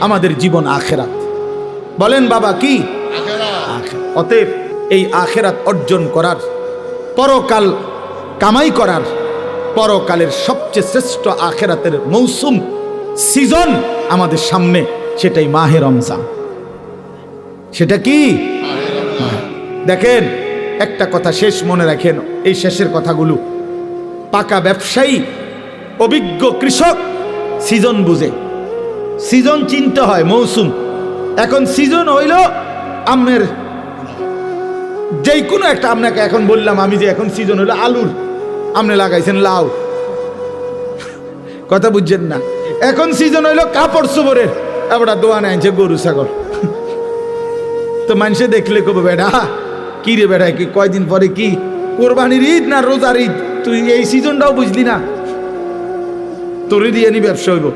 আমাদের জীবন আখেরাত। বলেন বাবা, কি? অতএব এই আখেরাত অর্জন করার, পরকাল কামাই করার, পরকালের সবচেয়ে শ্রেষ্ঠ আখেরাতের মৌসুম, সিজন আমাদের সামনে, সেটাই মাহে রমজান। সেটা কি? দেখেন, একটা কথা শেষ মনে রাখেন, এই শেষের কথাগুলো। পাকা ব্যবসায়ী, অভিজ্ঞ কৃষক, সিজন বুঝে। সিজন চিনতে হয়, মৌসুম। এখন সিজন হইল আমের। যেই কোনো একটা আপনাকে এখন বললাম আমি যে এখন সিজন হলো আলুর। আপনি লাগাইছেন লাউ। কথা বুঝছেন না? এখন সিজন হইল কাপড় চোপড়ের আমরা দোয়ানে আনছে গরু, ছাগল। তো মানুষে দেখলে কবে বেড়া? কি রে বেড়া, কি কয়দিন পরে কি কোরবানির ঈদ না রোজার ঈদ? তুই এই সিজনটাও বুঝলি না। তোরে দিয়ে নি ব্যবসা হইব।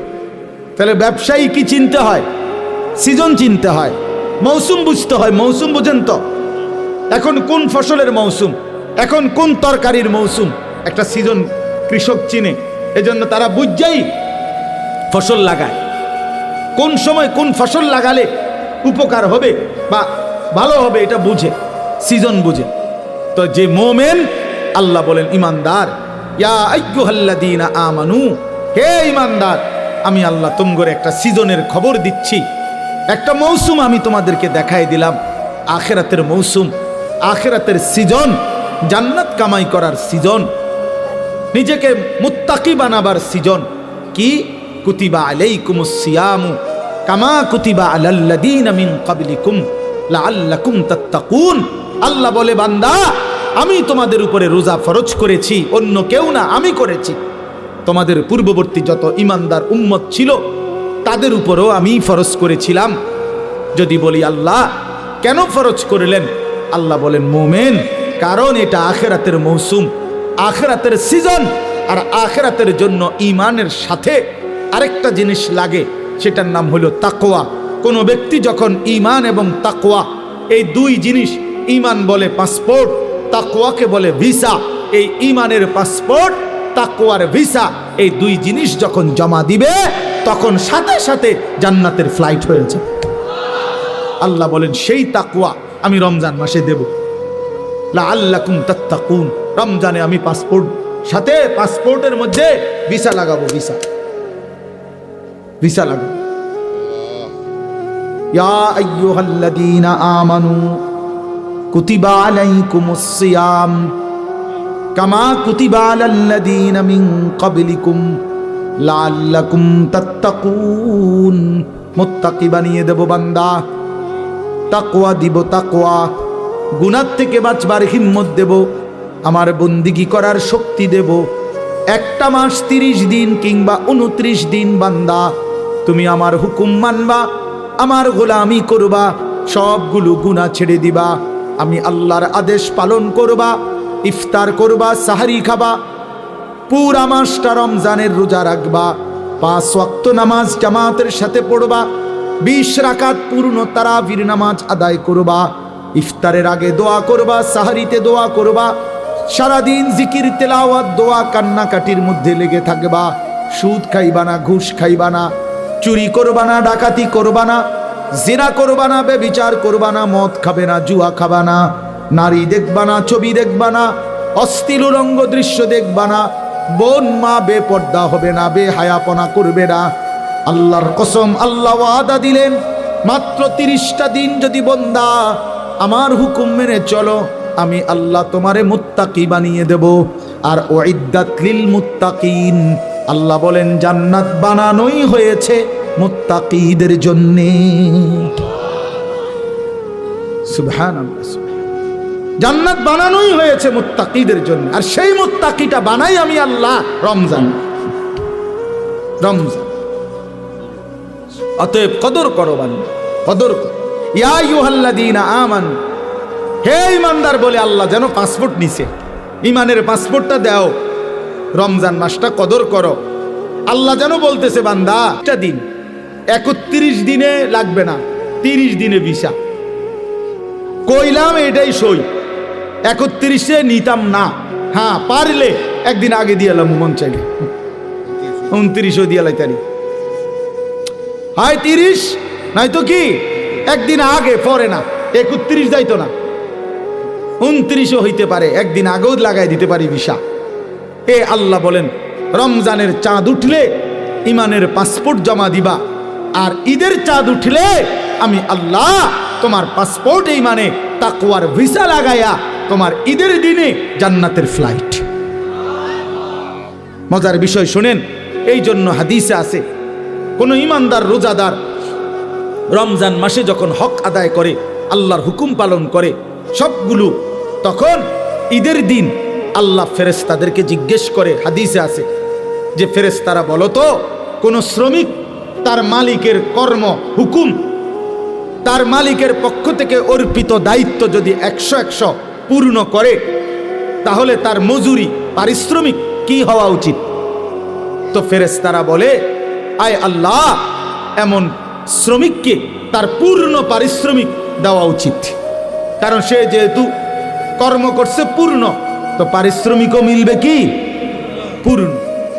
তাহলে ব্যবসায়ী কি চিনতে হয়? সিজন চিনতে হয়। মৌসুম বুঝতে হয়, মৌসুম বুঝেন তো। এখন কোন ফসলের মৌসুম? এখন কোন তরকারির মৌসুম? একটা সিজন কৃষক চিনে, এজন্য তারা বুঝছেই ফসল লাগায়। কোন সময় কোন ফসল লাগালে উপকার হবে বা ভালো হবে এটা বুঝে, সিজন বুঝে। তো যে মোমেন, আল্লাহ বলেন, ইমানদার। ইয়া আমানু, হে ইমানদার আমি আল্লাহ তুমগরে একটা সিজনের খবর দিচ্ছি। একটা মৌসুম আমি তোমাদেরকে দেখাই দিলাম। আখেরাতের মৌসুম, আখেরাতের সিজন, জান্নাত কামাই করার সিজন, নিজেকে মুত্তাকি বানাবার সিজন। কি? কুতিবা আলাইকুমুস সিয়ামু কামা কুতিবা আলাল্লাযীনা মিন ক্বাবলিকুম লাআল্লাকুম তাত্তাকুন। আল্লাহ বলে, বান্দা, আমি তোমাদের উপরে রোজা ফরজ করেছি, অন্য কেউ না, আমি করেছি। তোমাদের পূর্ববর্তী যত ইমানদার উম্মত ছিল, তাদের উপরও আমি ফরজ করেছিলাম। যদি বলি আল্লাহ, কেন ফরজ করলেন? আল্লাহ বলেন, মোমেন, কারণ এটা আখেরাতের মৌসুম, আখেরাতের সিজন, আর আখেরাতের জন্য ইমানের সাথে আরেকটা জিনিস লাগে, সেটার নাম হলো তাকোয়া কোনো ব্যক্তি যখন ইমান এবং তাকোয়া এই দুই জিনিস ইমান বলে পাসপোর্ট তাকোয়াকে বলে ভিসা, এই ইমানের পাসপোর্ট তাকোয়ার ভিসা, এই দুই জিনিস যখন জমা দিবে, তখন সাথে সাথে জান্নাতের ফ্লাইট হয়েছে আল্লাহ বলেন, সেই তাকুয়া আমি রমজান মাসে দেব। লাআল্লাকুম তাত্তাকুন। রমজানে আমি পাসপোর্ট সাথে পাসপোর্টের মধ্যে ভিসা লাগাবো, ভিসা। ভিসা লাগাবো। ইয়া আইয়ুহাল্লাযীনা আমানু, কুতিবা আলাইকুমুস সিয়াম। কামা কুতিবা আলাল্লাযীনা মিন ক্বাবলিকুম লাআল্লাকুম তাত্তাকুন। মুত্তাকি বানিয়ে দেব বান্দা। তাকোয়া দিব তাকোয়া গুনার থেকে বাঁচবার হিম্মত দেব। আমার বন্দিগি করার শক্তি দেব। একটা মাস তিরিশ দিন কিংবা উনত্রিশ দিন বান্দা, তুমি আমার হুকুম মানবা, আমার গোলামি করবা, সবগুলো গুণা ছেড়ে দিবা। আমি আল্লাহর আদেশ পালন করবা। ইফতার করবা, সাহারি খাবা, পুরা মাসটা রমজানের রোজা রাখবা, পাঁচ ওয়াক্ত নামাজ জামাতের সাথে পড়বা, বিশ রাকাত পূর্ণ তারাবির নামাজ আদায় করবা, ইফতারের আগে দোয়া করবা, সাহারিতে দোয়া করবা, সারাদিন জিকির, তেলাওয়াত, দোয়া, কান্নাকাটির মধ্যে লেগে থাকবা, সুদ খাইবা না, ঘুষ খাইবা না, চুরি করবা না, ডাকাতি করবা না জেরা করবা না বেবিচার করবা না, মদ খাবে না, জুয়া খাবা না। নারী দেখবা না, ছবি দেখবা না অস্থির রঙ্গ দৃশ্য দেখবা না, বোন মা বেপর্দা হবে না, বেহায়াপনা করবে না। আল্লাহর কসম, আল্লাহ ওয়াদা দিলেন, মাত্র তিরিশটা দিন যদি বন্দা, আমার হুকুম মেনে চলো, আমি আল্লাহ তোমারে মুত্তাকি বানিয়ে দেব। আর লিল মুত্তাকিন, আল্লাহ বলেন, জান্নাত বানানোই হয়েছে মুত্তাকিদের জন্যে। সুবহানাল্লাহ। জান্নাত বানানোই হয়েছে মুত্তাকিদের জন্য। আর সেই মুত্তাকিটা বানাই আমি আল্লাহ রমজান। রমজান। অতএব কদর করো বানি কদর ইয়া আমানু, হে ইমানদার বলে আল্লাহ যেন পাসপোর্ট নিছে ইমানের পাসপোর্টটা দাও। রমজান মাসটা কদর করো। আল্লাহ যেন বলতেছে, বান্দা, একটা দিন, একত্রিশ দিনে লাগবে না, তিরিশ দিনে ভিসা। কইলাম এটাই সই। একত্রিশে নিতাম না। হ্যাঁ পারলে একদিন আগে দিয়ে এলাম মন চাইলে। উনত্রিশও দিয়ে লাই তারিখ হয় তিরিশ নয়তো কি? একদিন আগে, পরে না। একত্রিশ যাইতো না। উনত্রিশও হইতে পারে, একদিন আগেও লাগাই দিতে পারি ভিসা। এ আল্লাহ বলেন, রমজানের চাঁদ উঠলে ইমানের পাসপোর্ট জমা দিবা, আর ঈদের চাঁদ উঠলে আমি আল্লাহ তোমার পাসপোর্ট এই মানে তাকুয়ার ভিসা লাগাইয়া তোমার ঈদের দিনে জান্নাতের ফ্লাইট মজার বিষয় শোনেন, এই জন্য হাদিসে আছে, কোন ইমানদার রোজাদার রমজান মাসে যখন হক আদায় করে, আল্লাহর হুকুম পালন করে, সবগুলো, তখন ঈদের দিন আল্লাহ ফেরেস্তাদেরকে জিজ্ঞেস করে, হাদিসে আছে যে ফেরেস্তারা বলো তো, কোনো শ্রমিক তার মালিকের কর্ম হুকুম, তার মালিকের পক্ষ থেকে অর্পিত দায়িত্ব যদি একশো একশো পূর্ণ করে, তাহলে তার মজুরি, পারিশ্রমিক কি হওয়া উচিত? তো ফেরেস্তারা বলে, আয় আল্লাহ, এমন শ্রমিককে তার পূর্ণ পারিশ্রমিক দেওয়া উচিত। কারণ সে যেহেতু কর্ম করছে পূর্ণ, তো পারিশ্রমিকও মিলবে কি? পূর্ণ।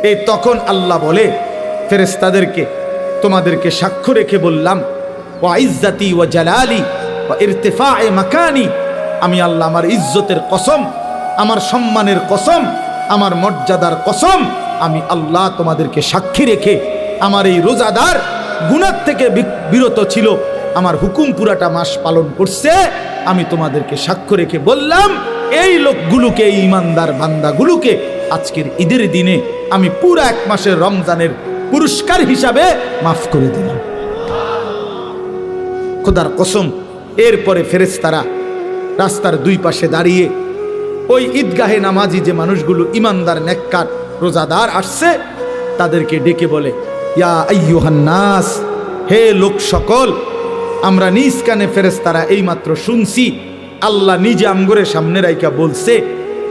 এই তখন আল্লাহ বলে ফেরেস্তাদেরকে তোমাদেরকে সাক্ষ্য রেখে বললাম ও ইজ্জাতি ও জালালি ও ইরতেফা এ মাকানি আমি আল্লাহ আমার ইজ্জতের কসম, আমার সম্মানের কসম, আমার মর্যাদার কসম, আমি আল্লাহ তোমাদেরকে সাক্ষী রেখে আমার এই রোজাদার গুণার থেকে বিরত ছিল, আমার হুকুম পুরাটা মাস পালন করছে, আমি তোমাদেরকে সাক্ষ্য রেখে বললাম, এই লোকগুলোকে, এই ইমানদার বান্দাগুলোকে আজকের ঈদের দিনে আমি পুরো এক মাসের রমজানের পুরস্কার হিসাবে মাফ করে দিলাম। খোদার কসম, এরপরে ফেরেশতারা রাস্তার দুই পাশে দাঁড়িয়ে ওই ঈদগাহে নামাজি যে মানুষগুলো ইমানদার, নেককার, রোজাদার আসছে, তাদেরকে ডেকে বলে, ইয়া হে লোক সকল, আমরা নিজ কানে ফেরেশতারা এইমাত্র শুনছি, আল্লাহ নিজে আমগরের সামনে রাইকা বলছে,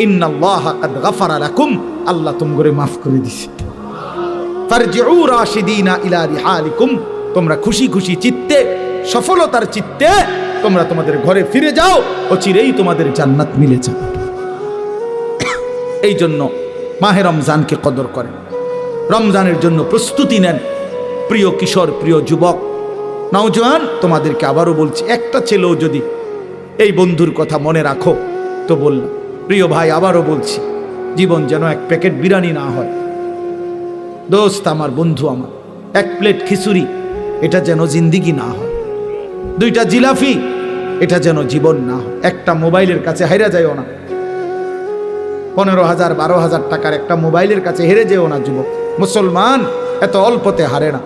ইন্নাল্লাহ আল্লাহ তুমগরে মাফ করে দিছে। ইলা তোমরা খুশি খুশি চিত্তে, সফলতার চিত্তে তোমরা তোমাদের ঘরে ফিরে যাও ও চিরেই তোমাদের জান্নাত মিলে যাবে। এই জন্য মাহে রমজানকে কদর করেন। রমজানের জন্য প্রস্তুতি নেন। প্রিয় কিশোর, প্রিয় যুবক, নওজোয়ান, তোমাদেরকে আবারও বলছি, একটা ছেলেও যদি এই বন্ধুর কথা মনে রাখো, তো বললাম প্রিয় ভাই, আবারও বলছি, জীবন যেন এক প্যাকেট বিরিয়ানি না হয়। দোস্ত আমার, বন্ধু আমার, এক প্লেট খিচুড়ি, এটা যেন জিন্দিগি না হয়। দুইটা জিলাফি এটা যেন জীবন না হয়। একটা মোবাইলের কাছে হেরে যায়ও না। পনেরো হাজার, বারো হাজার টাকার একটা মোবাইলের কাছে হেরে যেও না, যুবক। মুসলমান এত অল্পতে হারে না।